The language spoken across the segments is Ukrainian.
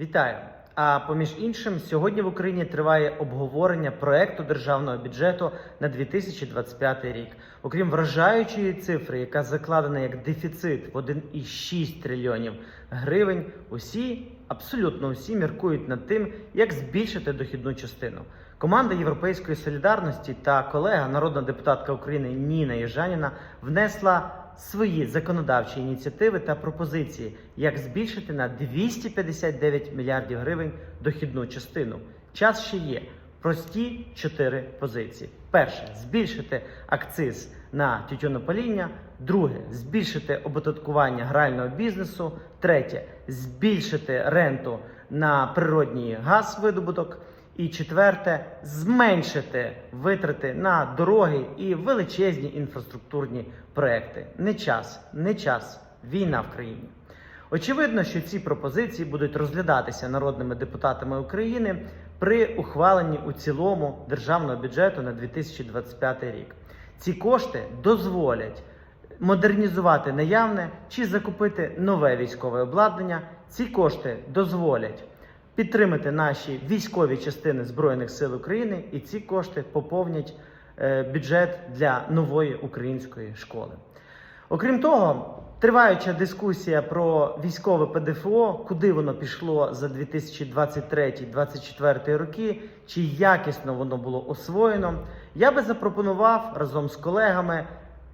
Вітаю! А поміж іншим, сьогодні в Україні триває обговорення проекту державного бюджету на 2025 рік. Окрім вражаючої цифри, яка закладена як дефіцит в 1,6 трильйонів гривень, усі, абсолютно усі міркують над тим, як збільшити дохідну частину. Команда Європейської солідарності та колега, народна депутатка України Ніна Єжаніна, внесла свої законодавчі ініціативи та пропозиції, як збільшити на 259 мільярдів гривень дохідну частину. Час ще є. Прості чотири позиції: перше збільшити акциз на тютюнопаління, друге збільшити оподаткування грального бізнесу, третє збільшити ренту на природній газ видобуток. І четверте зменшити витрати на дороги і величезні інфраструктурні проекти. Не час, не час. Війна в країні. Очевидно, що ці пропозиції будуть розглядатися народними депутатами України при ухваленні у цілому державного бюджету на 2025 рік. Ці кошти дозволять модернізувати наявне чи закупити нове військове обладнання. Ці кошти дозволять підтримати наші військові частини Збройних сил України, і ці кошти поповнять е, бюджет для нової української школи. Окрім того, триваюча дискусія про військове ПДФО, куди воно пішло за 2023-2024 роки, чи якісно воно було освоєно, я би запропонував разом з колегами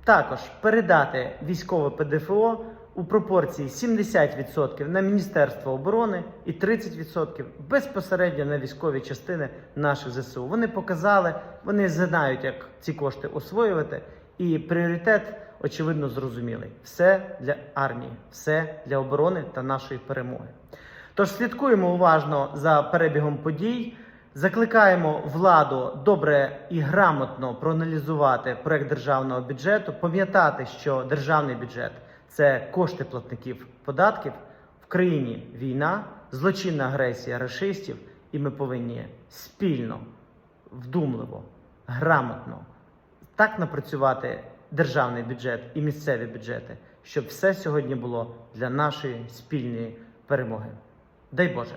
також передати військове ПДФО у пропорції 70% на Міністерство оборони і 30% безпосередньо на військові частини наших ЗСУ. Вони показали, вони знають, як ці кошти освоювати, і пріоритет очевидно зрозумілий: все для армії, все для оборони та нашої перемоги. Тож слідкуємо уважно за перебігом подій. Закликаємо владу добре і грамотно проаналізувати проект державного бюджету, пам'ятати, що державний бюджет це кошти платників податків в країні війна, злочинна агресія расистів, і ми повинні спільно, вдумливо, грамотно так напрацювати державний бюджет і місцеві бюджети, щоб все сьогодні було для нашої спільної перемоги. Дай Боже!